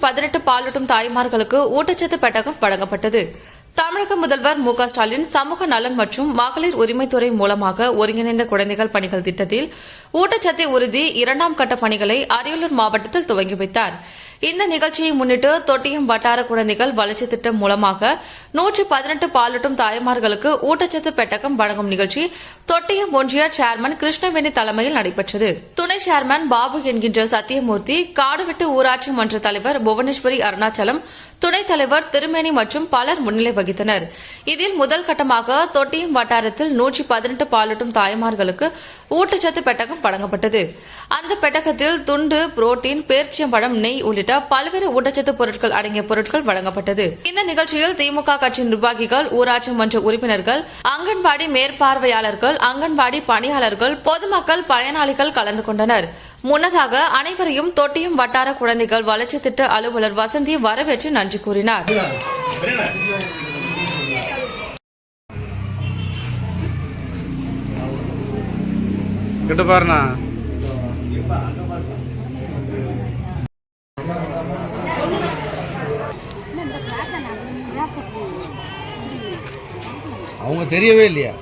பதினெட்டு பாலூட்டும் தாய்மார்களுக்கு ஊட்டச்சத்து பெட்டகம் வழங்கப்பட்டது. தமிழக முதல்வர் மு ஸ்டாலின் சமூக நலன் மற்றும் மகளிர் உரிமைத்துறை மூலமாக ஒருங்கிணைந்த குழந்தைகள் பணிகள் திட்டத்தில் ஊட்டச்சத்து உறுதி இரண்டாம் கட்ட பணிகளை அரியலூர் மாவட்டத்தில் துவங்கி வைத்தார். இந்த நிகழ்ச்சியை முன்னிட்டு தொட்டியம் வட்டார குழந்தைகள் வளர்ச்சி திட்டம் மூலமாக நூற்று பதினெட்டு பாலூட்டும் தாய்மார்களுக்கு ஊட்டச்சத்து பெட்டகம் வழங்கும் நிகழ்ச்சி தொட்டியம் ஒன்றிய சேர்மன் கிருஷ்ணவேணி தலைமையில் நடைபெற்றது. துணை சேர்மன் பாபு என்கின்ற சத்தியமூர்த்தி காடுவிட்டு ஊராட்சி மன்ற தலைவர் புவனேஸ்வரி அருணாச்சலம் துணைத் தலைவர் திருமேனி மற்றும் பலர் முன்னிலை வகித்தனர். இதில் முதல் கட்டமாக தொட்டியம் வட்டாரத்தில் நூற்றி பதினெட்டு பாலூட்டும் தாய்மார்களுக்கு ஊட்டச்சத்து பெட்டகம் வழங்கப்பட்டது. அந்த பெட்டகத்தில் துண்டு புரோட்டீன் பேர்ச்சியம்பழம் நெய் உள்ளிட்ட பல்வேறு ஊட்டச்சத்து பொருட்கள் அடங்கிய பொருட்கள் வழங்கப்பட்டது. இந்த நிகழ்ச்சியில் திமுக கட்சி நிர்வாகிகள் ஊராட்சி மன்ற உறுப்பினர்கள் அங்கன்வாடி மேற்பார்வையாளர்கள் அங்கன்வாடி பணியாளர்கள் பொதுமக்கள் பயனாளிகள் கலந்து கொண்டனர். முன்னதாக அனைவரையும் தொட்டியும் வட்டார குழந்தைகள் வளர்ச்சி திட்ட அலுவலர் வசந்தி வரவேற்று நன்றி கூறினார். கிட்ட பாருண்ணா. அவங்க தெரியவே இல்லையா?